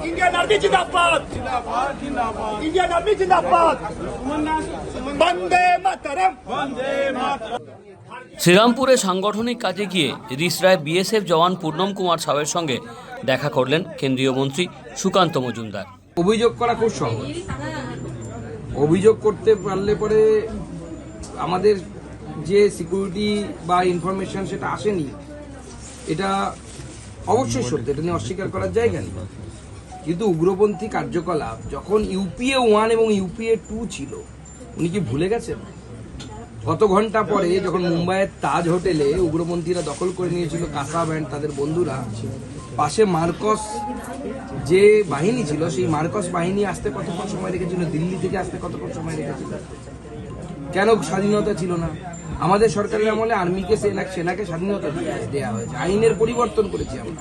Indian Army Jindabad. Indian Army Jindabad. Bande Mataram. Bande Mataram. শ্রীরামপুরে সাংগঠনিক কাজে গিয়ে রিসরায় BSF জওয়ান পূর্ণম কুমার সাহের সঙ্গে দেখা করলেন কেন্দ্রীয় মন্ত্রী সুকান্ত মজুমদার অভিযোগ করা খুব সহজ অভিযোগ করতে পারলে পরে আমাদের যে সিকিউরিটি বা ইনফরমেশন সেটা আসেনি এটা অবশ্যই সত্য এটা নিয়ে অস্বীকার করার জায়গা নেই কিন্তু উগ্রপন্থী কার্যকলাপ যখন ইউপিএ ওয়ান এবং ইউপিএ টু ছিল, উনি কি ভুলে গেছেন? গত ঘণ্টা পরে যখন মুম্বাইয়ের তাজ হোটেলে উগ্রপন্থীরা দখল করে নিয়েছিল কাসাব অ্যান্ড তাদের বন্ধুরা, পাশে মার্কস যে বাহিনী ছিল, সেই মার্কস বাহিনী আসতে কতক্ষণ সময় রেখেছিল? দিল্লি থেকে আসতে কতক্ষণ সময় রেখেছিল? কেন স্বাধীনতা ছিল না? আমাদের সরকারের আমলে আর্মিকে সেনা সেনাকে স্বাধীনতা দেওয়া হয়েছে, আইনের পরিবর্তন করেছি আমরা।